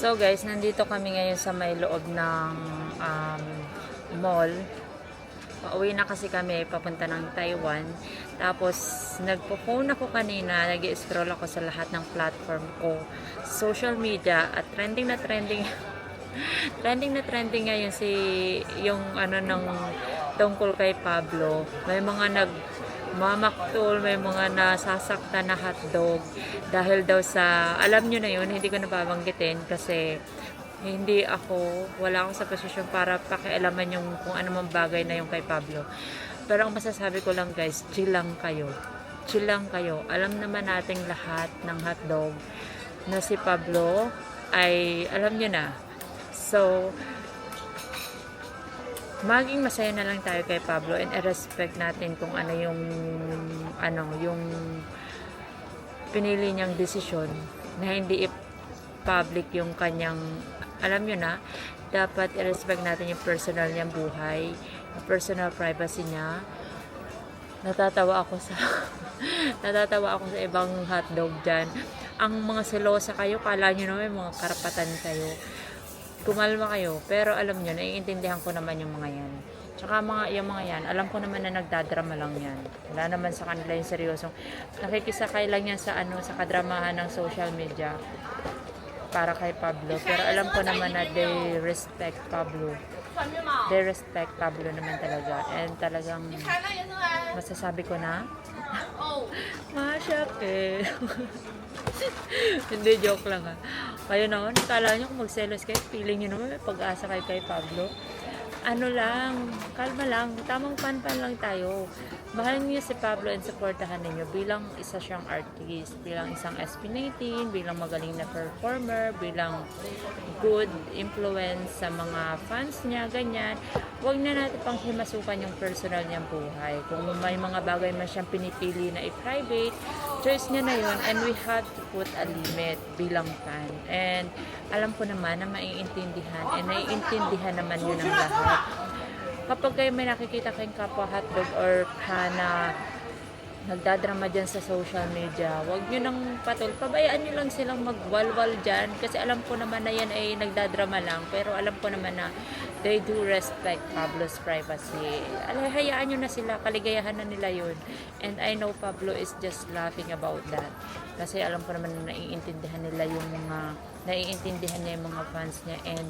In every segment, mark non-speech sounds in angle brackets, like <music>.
So guys, nandito kami ngayon sa may loob ng um, mall. Pauwi na kasi kami papunta ng Taiwan. Tapos nagpo-phone ako kanina, nag scroll ako sa lahat ng platform ko. Social media at trending na trending <laughs> trending na trending ngayon si yung ano ng tungkol kay Pablo. May mga nag mamaktol, may mga nasasaktan na hotdog dahil daw sa, alam nyo na yun, hindi ko nababanggitin kasi hindi ako, wala akong sa posisyon para pakialaman yung kung ano mang bagay na yung kay Pablo. Pero ang masasabi ko lang guys, chill lang kayo. Chill lang kayo. Alam naman nating lahat ng hotdog na si Pablo ay, alam nyo na. So, maging masaya na lang tayo kay Pablo and i-respect natin kung ano yung ano yung pinili niyang desisyon na hindi i-public yung kanyang alam nyo na dapat i-respect natin yung personal niyang buhay yung personal privacy niya. Natatawa ako sa <laughs> natatawa ako sa ibang hotdog dyan. Ang mga selosa kayo kala nyo naman mga karapatan kayo kumalma kayo. Pero alam nyo, naiintindihan ko naman yung mga yan. Tsaka mga, yung mga yan, alam ko naman na nagdadrama lang yan. Wala naman sa kanila yung seryosong. Nakikisakay lang yan sa, ano, sa kadramahan ng social media para kay Pablo. Pero alam ko naman na they respect Pablo. They respect Pablo naman talaga. And talagang masasabi ko na, <laughs> <laughs> Masya eh. <laughs> Hindi, joke lang ha. Kayo naman, kala nyo kung magselos kayo, feeling nyo naman may pag-asa kayo kay Pablo. Ano lang, kalma lang, tamang pan-pan lang tayo. Mahal niyo si Pablo and supportahan ninyo bilang isa siyang artist, bilang isang SB19, bilang magaling na performer, bilang good influence sa mga fans niya, ganyan. Huwag na natin pang himasukan yung personal niyang buhay. Kung may mga bagay man siyang pinipili na i-private, choice niya na yun and we have to put a limit bilang fan. And alam ko naman na maiintindihan and naiintindihan naman yun ng lahat. Kapag kayo may nakikita kayong kapwa hotdog or kana nagdadrama dyan sa social media, huwag nyo nang patol. Pabayaan nyo lang silang magwalwal dyan. Kasi alam ko naman na yan ay nagdadrama lang. Pero alam ko naman na they do respect Pablo's privacy. Hayaan nyo na sila. Kaligayahan na nila yun. And I know Pablo is just laughing about that. Kasi alam ko naman na naiintindihan nila yung mga naiintindihan niya yung mga fans niya and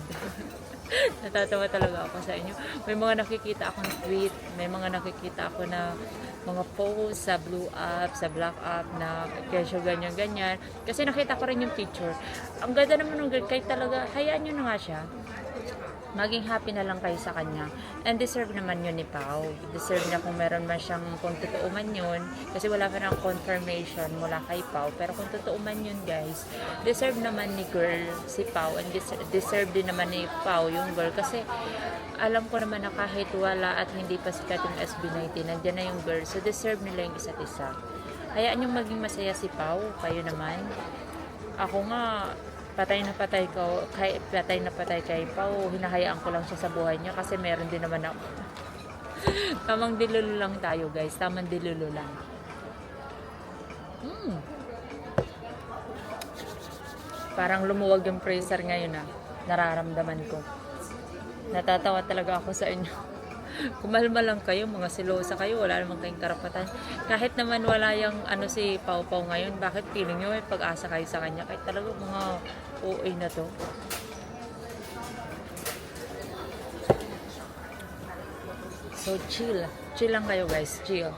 <laughs> natatawa talaga ako sa inyo. May mga nakikita akong tweet, may mga nakikita ako na mga post sa blue app, sa black app na kesyo ganyan ganyan. Kasi nakita ko rin yung picture. Ang ganda naman ng girl, kahit talaga, hayaan nyo na nga siya maging happy na lang kayo sa kanya. And deserve naman yun ni Pau. Deserve niya kung meron man siyang, kung totoo man yun, kasi wala pa ng confirmation mula kay Pau. Pero kung totoo man yun, guys, deserve naman ni girl si Pau and deserve, deserve din naman ni Pau yung girl. Kasi alam ko naman na kahit wala at hindi pa sikat yung SB19, nandiyan na yung girl. So deserve nila yung isa't isa. Hayaan yung maging masaya si Pau, kayo naman. Ako nga, patay na patay ko, kay, patay na patay kay Pau, hinahayaan ko lang siya sa buhay niya kasi meron din naman ako. <laughs> Tamang dilulo lang tayo guys, tamang dilulo lang. Mm. Parang lumuwag yung freezer ngayon ah. Nararamdaman ko. Natatawa talaga ako sa inyo. <laughs> Kumalma lang kayo, mga silosa kayo, wala namang kayong karapatan. Kahit naman wala yung ano si Pau Pau ngayon, bakit feeling nyo may pag-asa kayo sa kanya? Kahit talaga mga OA na to. So chill. Chill lang kayo guys, chill.